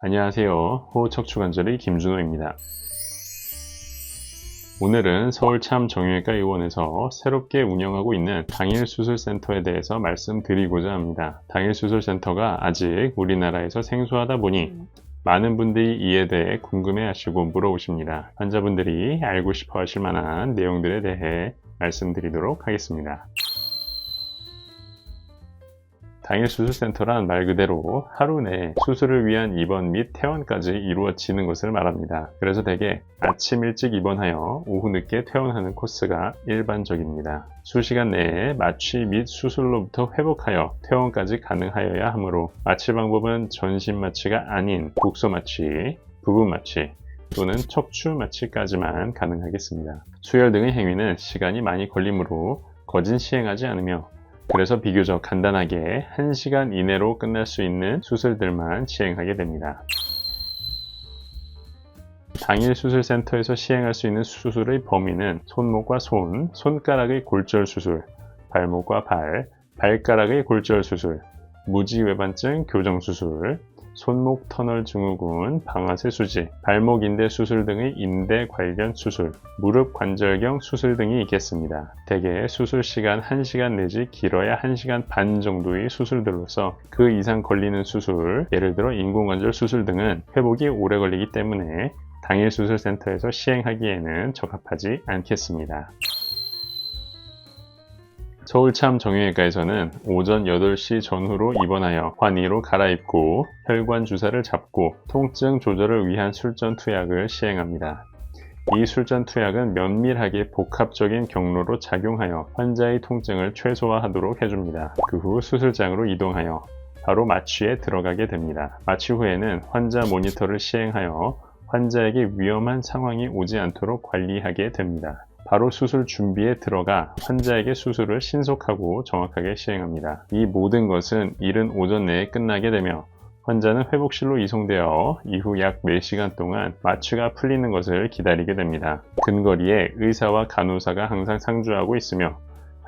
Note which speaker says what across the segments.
Speaker 1: 안녕하세요. 호흡척추관절의 김준호입니다. 오늘은 서울 참 정형외과 의원에서 새롭게 운영하고 있는 당일수술센터에 대해서 말씀드리고자 합니다. 당일수술센터가 아직 우리나라에서 생소하다 보니 많은 분들이 이에 대해 궁금해 하시고 물어오십니다. 환자분들이 알고 싶어 하실 만한 내용들에 대해 말씀드리도록 하겠습니다. 당일 수술센터란 말 그대로 하루 내에 수술을 위한 입원 및 퇴원까지 이루어지는 것을 말합니다. 그래서 대개 아침 일찍 입원하여 오후 늦게 퇴원하는 코스가 일반적입니다. 수시간 내에 마취 및 수술로부터 회복하여 퇴원까지 가능하여야 하므로 마취 방법은 전신 마취가 아닌 국소 마취, 부분 마취, 또는 척추 마취까지만 가능하겠습니다. 수혈 등의 행위는 시간이 많이 걸리므로 거진 시행하지 않으며 그래서 비교적 간단하게 1시간 이내로 끝날 수 있는 수술들만 시행하게 됩니다. 당일 수술센터에서 시행할 수 있는 수술의 범위는 손목과 손, 손가락의 골절 수술, 발목과 발, 발가락의 골절 수술, 무지외반증 교정 수술, 손목 터널 증후군, 방아쇠 수지, 발목 인대 수술 등의 인대 관련 수술, 무릎 관절경 수술 등이 있겠습니다. 대개 수술 시간 1시간 내지 길어야 1시간 반 정도의 수술들로서 그 이상 걸리는 수술, 예를 들어 인공관절 수술 등은 회복이 오래 걸리기 때문에 당일 수술센터에서 시행하기에는 적합하지 않겠습니다. 서울참 정형외과에서는 오전 8시 전후로 입원하여 환의로 갈아입고 혈관 주사를 잡고 통증 조절을 위한 술전 투약을 시행합니다. 이 술전 투약은 면밀하게 복합적인 경로로 작용하여 환자의 통증을 최소화하도록 해줍니다. 그 후 수술장으로 이동하여 바로 마취에 들어가게 됩니다. 마취 후에는 환자 모니터를 시행하여 환자에게 위험한 상황이 오지 않도록 관리하게 됩니다. 바로 수술 준비에 들어가 환자에게 수술을 신속하고 정확하게 시행합니다. 이 모든 것은 이른 오전 내에 끝나게 되며 환자는 회복실로 이송되어 이후 약 4시간 동안 마취가 풀리는 것을 기다리게 됩니다. 근거리에 의사와 간호사가 항상 상주하고 있으며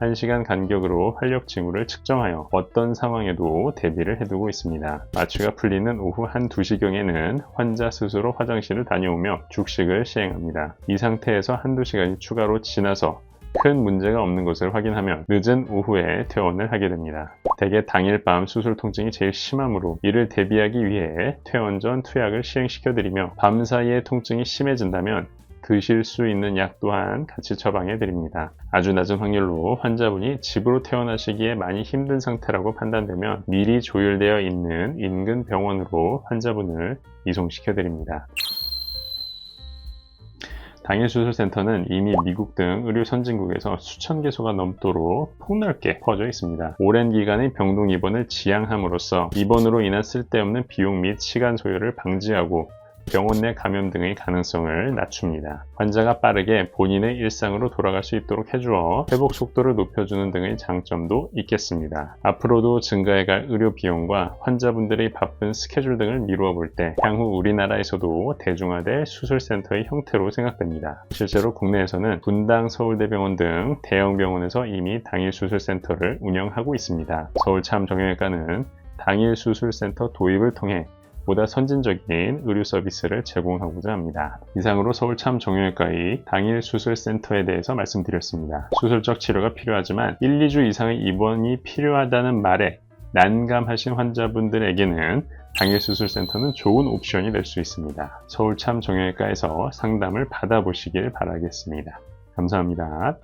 Speaker 1: 1시간 간격으로 활력 징후를 측정하여 어떤 상황에도 대비를 해두고 있습니다. 마취가 풀리는 오후 1, 2시경에는 환자 스스로 화장실을 다녀오며 죽식을 시행합니다. 이 상태에서 한두 시간이 추가로 지나서 큰 문제가 없는 것을 확인하면 늦은 오후에 퇴원을 하게 됩니다. 대개 당일 밤 수술 통증이 제일 심하므로 이를 대비하기 위해 퇴원 전 투약을 시행시켜드리며 밤 사이에 통증이 심해진다면 드실 수 있는 약 또한 같이 처방해 드립니다. 아주 낮은 확률로 환자분이 집으로 퇴원하시기에 많이 힘든 상태라고 판단되면 미리 조율되어 있는 인근 병원으로 환자분을 이송시켜 드립니다. 당일 수술센터는 이미 미국 등 의료 선진국에서 수천 개소가 넘도록 폭넓게 퍼져 있습니다. 오랜 기간의 병동 입원을 지양함으로써 입원으로 인한 쓸데없는 비용 및 시간 소요를 방지하고 병원 내 감염 등의 가능성을 낮춥니다. 환자가 빠르게 본인의 일상으로 돌아갈 수 있도록 해주어 회복 속도를 높여주는 등의 장점도 있겠습니다. 앞으로도 증가해갈 의료 비용과 환자분들의 바쁜 스케줄 등을 미루어 볼 때 향후 우리나라에서도 대중화될 수술센터의 형태로 생각됩니다. 실제로 국내에서는 분당 서울대병원 등 대형 병원에서 이미 당일 수술센터를 운영하고 있습니다. 서울참 정형외과는 당일 수술센터 도입을 통해 보다 선진적인 의료 서비스를 제공하고자 합니다. 이상으로 서울참 정형외과의 당일 수술센터에 대해서 말씀드렸습니다. 수술적 치료가 필요하지만 1, 2주 이상의 입원이 필요하다는 말에 난감하신 환자분들에게는 당일 수술센터는 좋은 옵션이 될 수 있습니다. 서울참 정형외과에서 상담을 받아보시길 바라겠습니다. 감사합니다.